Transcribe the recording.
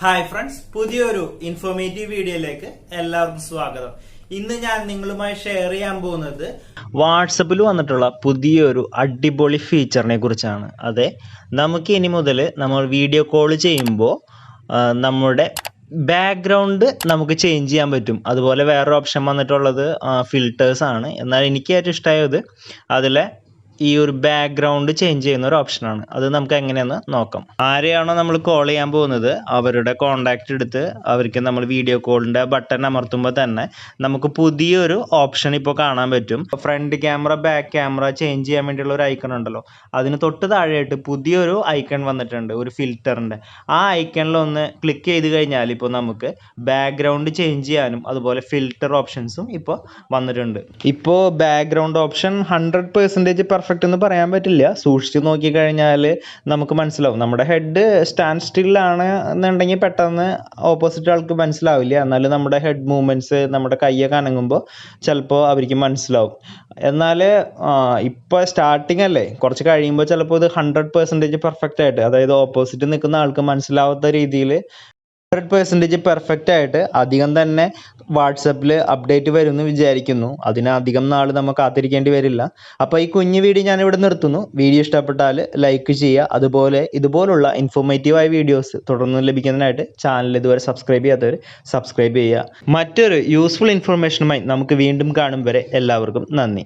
Hi friends പുതിയൊരു informative വീഡിയോയിലേക്ക് എല്ലാവർക്കും സ്വാഗതം. ഇന്ന് ഞാൻ നിങ്ങളുമായി ഷെയർ ചെയ്യാൻ പോകുന്നത് വാട്സപ്പിൽ വന്നിട്ടുള്ള പുതിയൊരു അടിപൊളി ഫീച്ചറിനെ കുറിച്ചാണ്. അതെ നമുക്ക് ഇനി മുതൽ നമ്മൾ വീഡിയോ കോൾ ചെയ്യുമ്പോൾ നമ്മുടെ ബാക്ക്ഗ്രൗണ്ട് നമുക്ക് ചേഞ്ച് ചെയ്യാൻ പറ്റും. അതുപോലെ വേറൊരു ഓപ്ഷൻ വന്നിട്ടുള്ളത് ഫിൽറ്റേഴ്സ് ആണ്. എന്നാൽ എനിക്ക് ഏറ്റവും ഇഷ്ടമായത് അതിലെ ഈ ഒരു ബാക്ക്ഗ്രൗണ്ട് ചേഞ്ച് ചെയ്യുന്ന ഒരു ഓപ്ഷനാണ് അത് നമുക്ക് എങ്ങനെയെന്ന് നോക്കാം. ആരെയാണോ നമ്മൾ കോൾ ചെയ്യാൻ പോകുന്നത് അവരുടെ കോണ്ടാക്ട് എടുത്ത് അവർക്ക് നമ്മൾ വീഡിയോ കോളിന്റെ ബട്ടൺ അമർത്തുമ്പോൾ തന്നെ നമുക്ക് പുതിയൊരു ഓപ്ഷൻ ഇപ്പോൾ കാണാൻ പറ്റും. Front camera back camera change ചെയ്യാൻ വേണ്ടിയുള്ള ഒരു ഐക്കൺ ഉണ്ടല്ലോ. അതിന് തൊട്ട് താഴെയായിട്ട് പുതിയൊരു ഐക്കൺ വന്നിട്ടുണ്ട് ഒരു ഫിൽറ്ററിന്റെ ആ ഐക്കണിൽ ഒന്ന് ക്ലിക്ക് ചെയ്ത് കഴിഞ്ഞാൽ ഇപ്പോൾ നമുക്ക് ബാക്ക്ഗ്രൗണ്ട് ചേഞ്ച് ചെയ്യാനും അതുപോലെ ഫിൽറ്റർ ഓപ്ഷൻസും ഇപ്പോൾ വന്നിട്ടുണ്ട്. ഇപ്പോൾ background option hundred percentage perfect എന്ന് പറയാൻ പറ്റില്ല. സൂക്ഷിച്ച് നോക്കിക്കഴിഞ്ഞാൽ നമുക്ക് മനസ്സിലാവും. നമ്മുടെ ഹെഡ് സ്റ്റാൻഡ് സ്റ്റില്ലാണ് എന്നുണ്ടെങ്കിൽ പെട്ടെന്ന് ഓപ്പോസിറ്റ് ആൾക്ക് മനസ്സിലാവില്ല. എന്നാലും നമ്മുടെ ഹെഡ് മൂവ്മെന്റ്സ് നമ്മുടെ കയ്യൊക്കെ അനങ്ങുമ്പോൾ ചിലപ്പോൾ അവർക്ക് മനസ്സിലാവും. എന്നാൽ ഇപ്പോൾ സ്റ്റാർട്ടിങ് അല്ലേ? കുറച്ച് കഴിയുമ്പോൾ ചിലപ്പോൾ ഇത് ഹൺഡ്രഡ് പെർസെന്റേജ് പെർഫെക്റ്റ് ആയിട്ട് അതായത് ഓപ്പോസിറ്റ് നിൽക്കുന്ന ആൾക്ക് മനസ്സിലാവാത്ത രീതിയിൽ ഹൺഡ്രഡ് പെർസെന്റേജ് പെർഫെക്റ്റ് ആയിട്ട് അധികം തന്നെ വാട്സപ്പിൽ അപ്ഡേറ്റ് വരുമെന്ന് വിചാരിക്കുന്നു. അതിന് അധികം നാൾ നമുക്ക് കാത്തിരിക്കേണ്ടി വരില്ല. അപ്പോൾ ഈ കുഞ്ഞു വീഡിയോ ഞാൻ ഇവിടെ നിർത്തുന്നു. വീഡിയോ ഇഷ്ടപ്പെട്ടാൽ ലൈക്ക് ചെയ്യുക. അതുപോലെ ഇതുപോലുള്ള ഇൻഫോർമേറ്റീവായ വീഡിയോസ് തുടർന്ന് ലഭിക്കുന്നതിനായിട്ട് ചാനൽ ഇതുവരെ സബ്സ്ക്രൈബ് ചെയ്യാത്തവർ സബ്സ്ക്രൈബ് ചെയ്യുക. മറ്റൊരു യൂസ്ഫുൾ ഇൻഫർമേഷനുമായി നമുക്ക് വീണ്ടും കാണും വരെ എല്ലാവർക്കും നന്ദി.